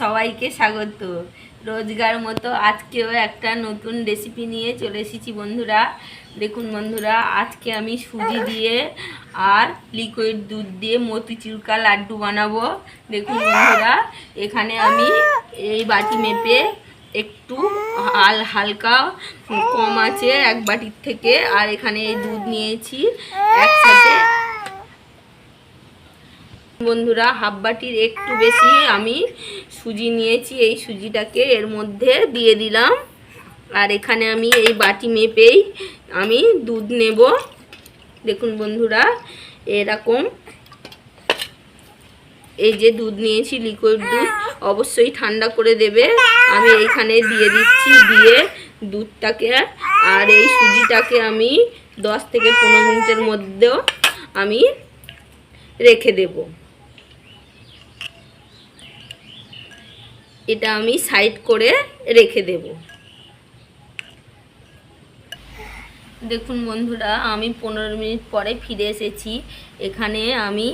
সবাইকে স্বাগত। রোজগার মতো আজকেও একটা নতুন রেসিপি নিয়ে চলে এসেছি বন্ধুরা। দেখুন বন্ধুরা, আজকে আমি সুজি দিয়ে আর লিকুইড দুধ দিয়ে মতিচুরকা লাড্ডু বানাবো। দেখুন বন্ধুরা, এখানে আমি এই বাটি মেপে একটু হাল, হালকা কম আছে এক বাটির থেকে। আর এখানে এই দুধ নিয়েছি একসাথে বন্ধুরা হাফ বাটির একটু বেশি আমি সুজি নিয়েছি, এই সুজিটাকে এর মধ্যে দিয়ে দিলাম। আর এখানে আমি এই বাটি মেপেই আমি দুধ নেব। দেখুন বন্ধুরা, এরকম এই যে দুধ নিয়েছি লিকুইড দুধ, অবশ্যই ঠান্ডা করে দেবে। আমি এইখানে দিয়ে দিচ্ছি, দিয়ে দুধটাকে। আর এই সুজিটাকে আমি দশ থেকে পনেরো মিনিটের মধ্যেও আমি রেখে দেবো। এটা আমি সাইড করে রেখে দেব। দেখুন বন্ধুরা, আমি পনেরো মিনিট পরে ফিরে এসেছি। এখানে আমি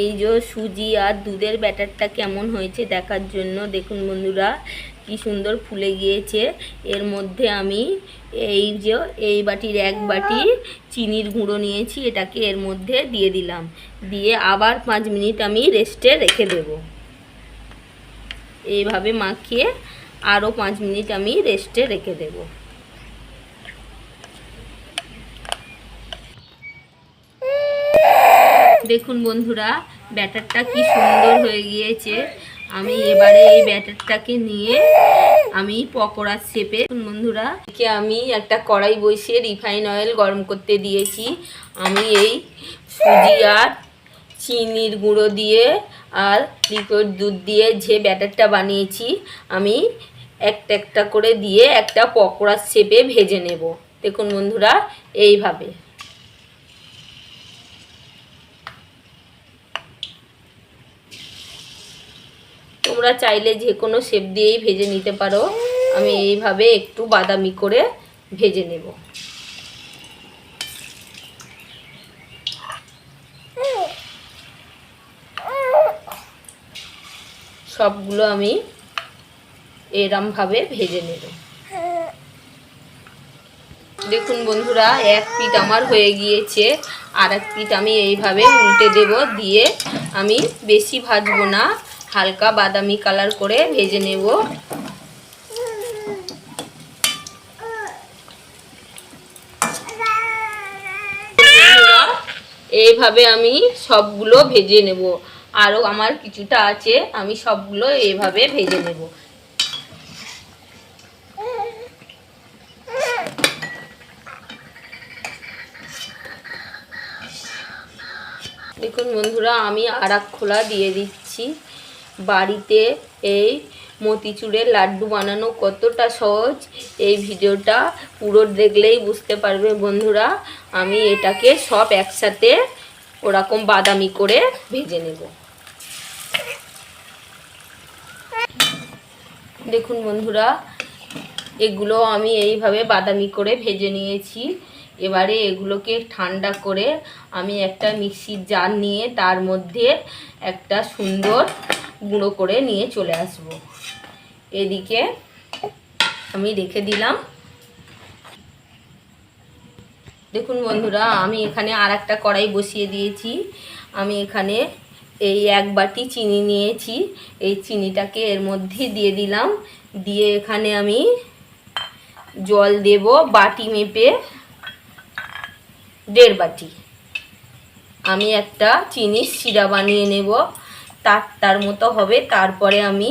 এই যে সুজি আর দুধের ব্যাটারটা কেমন হয়েছে দেখার জন্য, দেখুন বন্ধুরা, কি সুন্দর ফুলে গিয়েছে। এর মধ্যে আমি এই যে এই বাটির এক বাটি চিনির গুঁড়ো নিয়েছি, এটাকে এর মধ্যে দিয়ে দিলাম। দিয়ে আবার পাঁচ মিনিট আমি রেস্টে রেখে দেবো। এইভাবে মাখিয়ে আরও পাঁচ মিনিট আমি রেস্টে রেখে দেব। দেখুন বন্ধুরা, ব্যাটারটা কি সুন্দর হয়ে গিয়েছে। আমি এবারে এই ব্যাটারটাকে নিয়ে আমি পকোড়ার শেপে বন্ধুরা, একে আমি একটা কড়াই বসিয়ে রিফাইন অয়েল গরম করতে দিয়েছি। আমি এই সুজি আর চিনির গুঁড়ো দিয়ে আর লিকুইড দুধ দিয়ে যে ব্যাটারটা বানিয়েছি, আমি একটা একটা করে দিয়ে একটা পকোড়ার শেপে ভেজে নেব। দেখুন বন্ধুরা, এইভাবে। তোমরা চাইলে যে কোনো শেপ দিয়েই ভেজে নিতে পারো। আমি এইভাবে একটু বাদামি করে ভেজে নেব। সবগুলো আমি এরমভাবে ভেজে নেব। দেখুন বন্ধুরা, এক পিট আমার হয়ে গিয়েছে, আর এক পিট আমি এইভাবে উল্টে দেব দিয়ে আমি বেশি ভাজবো না, হালকা বাদামি কালার করে ভেজে নেব। এইভাবে আমি সবগুলো ভেজে নেব। আরও আমার কিছুটা আছে, আমি সবগুলো এইভাবে ভেজে নেব। দেখুন বন্ধুরা, আমি আর খোলা দিয়ে দিচ্ছি। বাড়িতে এই মতিচুরের লাড্ডু বানানো কতটা সহজ, এই ভিডিওটা পুরো দেখলেই বুঝতে পারবে বন্ধুরা। আমি এটাকে সব একসাথে ওরকম বাদামি করে ভেজে নেব। দেখুন বন্ধুরা, এগুলো আমি এইভাবে বাদামি করে ভেজে নিয়েছি। এবারে এগুলোকে ঠান্ডা করে আমি একটা মিক্সির জার নিয়ে তার মধ্যে একটা সুন্দর গুঁড়ো করে নিয়ে চলে আসব। এদিকে আমি রেখে দিলাম। দেখুন বন্ধুরা, আমি এখানে আর একটা কড়াই বসিয়ে দিয়েছি। আমি এখানে এই এক বাটি চিনি নিয়েছি। এই চিনিটাকে এর মধ্যে দিয়ে দিলাম। দিয়ে এখানে আমি জল দেব বাটি মেপে। দেড় বাটি। আমি একটা চিনির শিরা বানিয়ে নেব। তার তার মতো হবে। তারপরে আমি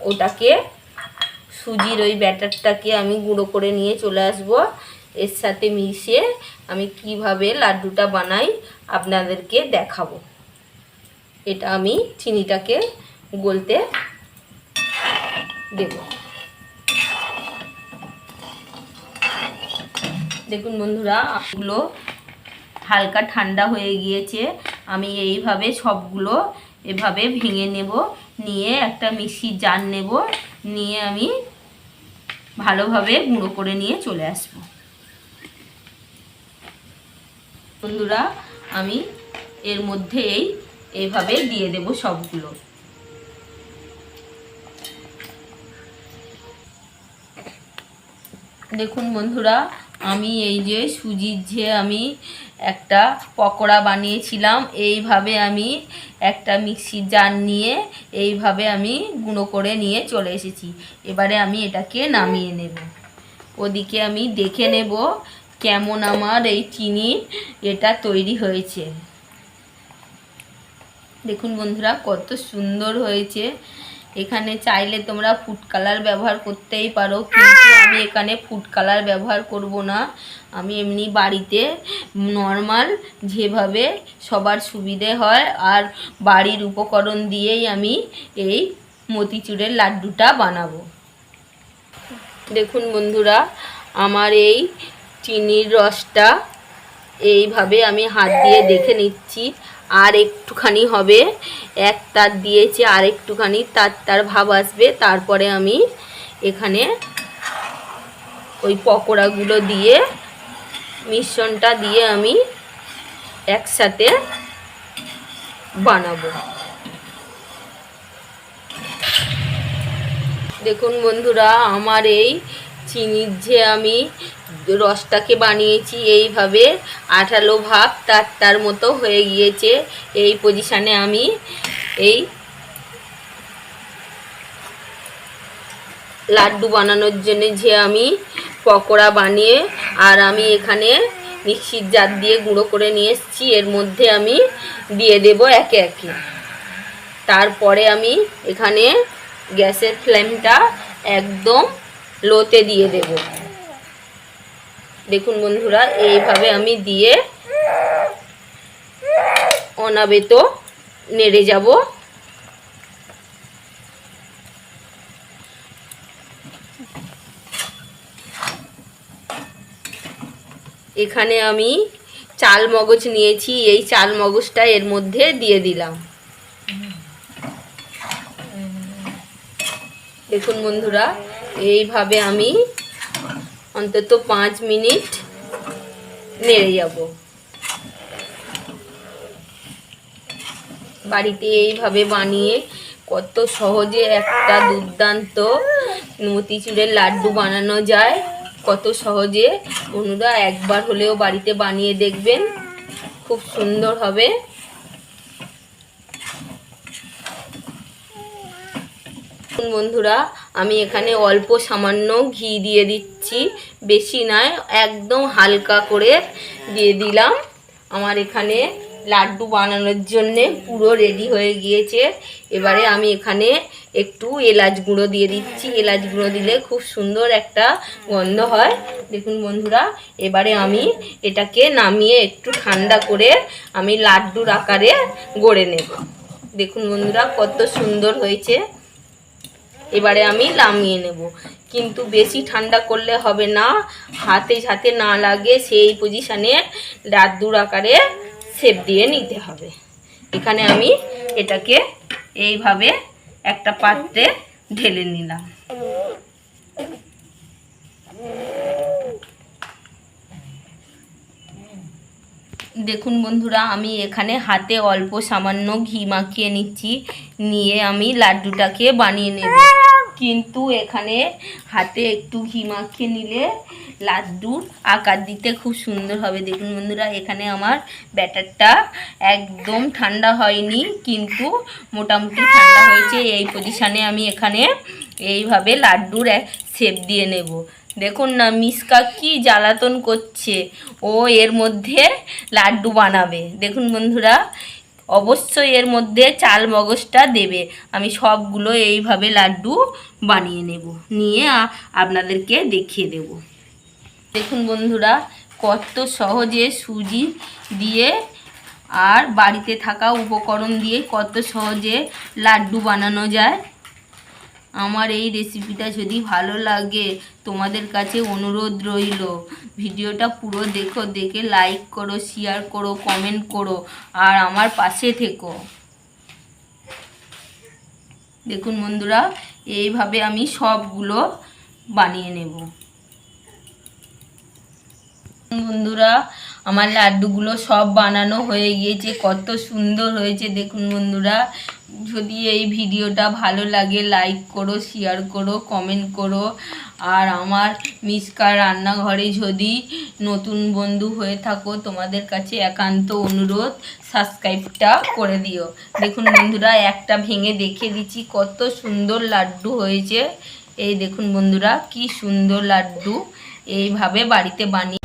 ওটাকে সুজির ওই ব্যাটারটাকে আমি গুঁড়ো করে নিয়ে চলে আসব। এর সাথে মিশিয়ে আমি কীভাবে লাড্ডুটা বানাই আপনাদেরকে দেখাবো। এটা আমি চিনিটাকে গলতে দেব। দেখুন বন্ধুরা ওগুলো হালকা ঠান্ডা হয়ে গিয়েছে। আমি এইভাবে সবগুলো এভাবে ভেঙে নেব, নিয়ে একটা মিক্সির জার নেব, নিয়ে আমি ভালোভাবে গুঁড়ো করে নিয়ে চলে আসব। বন্ধুরা, আমি এর মধ্যে এই এইভাবে দিয়ে দেব সবগুলো। দেখুন বন্ধুরা, আমি এই যে সুজির যে আমি একটা পকোড়া বানিয়েছিলাম, এইভাবে আমি একটা মিক্সির জার নিয়ে এইভাবে আমি গুঁড়ো করে নিয়ে চলে এসেছি। এবারে আমি এটাকে নামিয়ে নেব। ওদিকে আমি দেখে নেব কেমন আমার এই চিনি এটা তৈরি হয়েছে। দেখুন বন্ধুরা, কত সুন্দর হয়েছে। এখানে চাইলে তোমরা ফুড কালার ব্যবহার করতেই পারো, কিন্তু আমি এখানে ফুড কালার ব্যবহার করব না। আমি এমনি বাড়িতে নর্মাল যেভাবে সবার সুবিধে হয়, আর বাড়ির উপকরণ দিয়েই আমি এই মতিচুরের লাড্ডুটা বানাবো। দেখুন বন্ধুরা, আমার এই চিনির রসটা এইভাবে আমি হাত দিয়ে দেখে নিচ্ছি। আর একটুখানি হবে। এক তার দিয়েছে, আর একটুখানি তার তার ভাব আসবে। তারপরে আমি এখানে ওই পকোড়াগুলো দিয়ে, মিশ্রণটা দিয়ে আমি একসাথে বানাবো। দেখুন বন্ধুরা, আমার এই চিনির যে আমি রসটাকে বানিয়েছি এইভাবে, আঠালো ভাব তার তার মতো হয়ে গিয়েছে। এই পজিশানে আমি এই লাড্ডু বানানোর জন্য যে আমি পকোড়া বানিয়ে আর আমি এখানে মিক্সির জার দিয়ে গুঁড়ো করে নিয়ে এসেছি, এর মধ্যে আমি দিয়ে দেব একে একে। তারপরে আমি এখানে গ্যাসের ফ্লেমটা একদম লোতে দিয়ে দেব। দেখুন বন্ধুরা, এইভাবে আমি দিয়ে অনাবেত নেড়ে যাব। এখানে আমি চাল মগজ নিয়েছি, এই চাল মগজটা এর মধ্যে দিয়ে দিলাম। দেখুন বন্ধুরা, এইভাবে আমি অন্তত পাঁচ মিনিট নেড়ে যাব। বাড়িতে এইভাবে বানিয়ে কত সহজে একটা দুর্দান্ত মতিচুরের লাড্ডু বানানো যায়, কত সহজে। বন্ধুরা, একবার হলেও বাড়িতে বানিয়ে দেখবেন, খুব সুন্দর হবে। বন্ধুরা, আমি এখানে অল্প সামান্য ঘি দিয়ে দিচ্ছি, বেশি নয়, একদম হালকা করে দিয়ে দিলাম। আমার এখানে লাড্ডু বানানোর জন্যে পুরো রেডি হয়ে গিয়েছে। এবারে আমি এখানে একটু এলাচ গুঁড়ো দিয়ে দিচ্ছি। এলাচ গুঁড়ো দিলে খুব সুন্দর একটা গন্ধ হয়। দেখুন বন্ধুরা, এবারে আমি এটাকে নামিয়ে একটু ঠান্ডা করে আমি লাড্ডুর আকারে গড়ে নেব। দেখুন বন্ধুরা, কত সুন্দর হয়েছে। এবারে আমি নামিয়ে নেব। কিন্তু বেশি ঠান্ডা করলে হবে না। হাতে হাতে না লাগে সেই পজিশানে লাড্ডুর আকারে সেপ দিয়ে নিতে হবে। এখানে আমি এটাকে এইভাবে একটা পাত্রে ঢেলে নিলাম। দেখুন বন্ধুরা, আমি এখানে হাতে অল্প সামান্য ঘি মাখিয়ে নিচ্ছি। নিয়ে আমি লাড্ডুটাকে বানিয়ে নেব। কিন্তু এখানে হাতে একটু ঘি মাখিয়ে নিলে লাড্ডুর আকার দিতে খুব সুন্দর হবে। দেখুন বন্ধুরা, এখানে আমার ব্যাটারটা একদম ঠান্ডা হয়নি, কিন্তু মোটামুটি ঠান্ডা হয়েছে। এই পজিশানে আমি এখানে এইভাবে লাড্ডুর শেপ দিয়ে নেব। দেখুন না, মিসকা কি জ্বালাতন করছে। ও এর মধ্যে লাড্ডু বানাবে। দেখুন বন্ধুরা, অবশ্যই এর মধ্যে চাল মগজটা দেবে। আমি সবগুলো এইভাবে লাড্ডু বানিয়ে নেব। নিয়ে আপনাদেরকে দেখিয়ে দেব। দেখুন বন্ধুরা, কত সহজে সুজি দিয়ে আর বাড়িতে থাকা উপকরণ দিয়ে কত সহজে লাড্ডু বানানো যায়। আমার এই রেসিপিটা যদি ভালো লাগে, তোমাদের কাছে অনুরোধ রইল। ভিডিওটা পুরো দেখো, দেখে লাইক করো শেয়ার করো কমেন্ট করো, আর আমার পাশে থেকো। দেখুন বন্ধুরা, এইভাবে আমি সবগুলো বানিয়ে নেব। বন্ধুরা আমার লাড্ডুগুলো সব বানানো হয়ে গিয়েছে, কত সুন্দর হয়েছে। দেখুন বন্ধুরা, যদি এই ভিডিওটা ভালো লাগে লাইক করো শেয়ার করো কমেন্ট করো। আর আমার মিসকা রান্নাঘরে যদি নতুন বন্ধু হয়ে থাকো, তোমাদের কাছে একান্ত অনুরোধ সাবস্ক্রাইবটা করে দিও। দেখুন বন্ধুরা, একটা ভেঙে দেখে দিচ্ছি, কত সুন্দর লাড্ডু হয়েছে। এই দেখুন বন্ধুরা, কি সুন্দর লাড্ডু। এইভাবে বাড়িতে বানিয়ে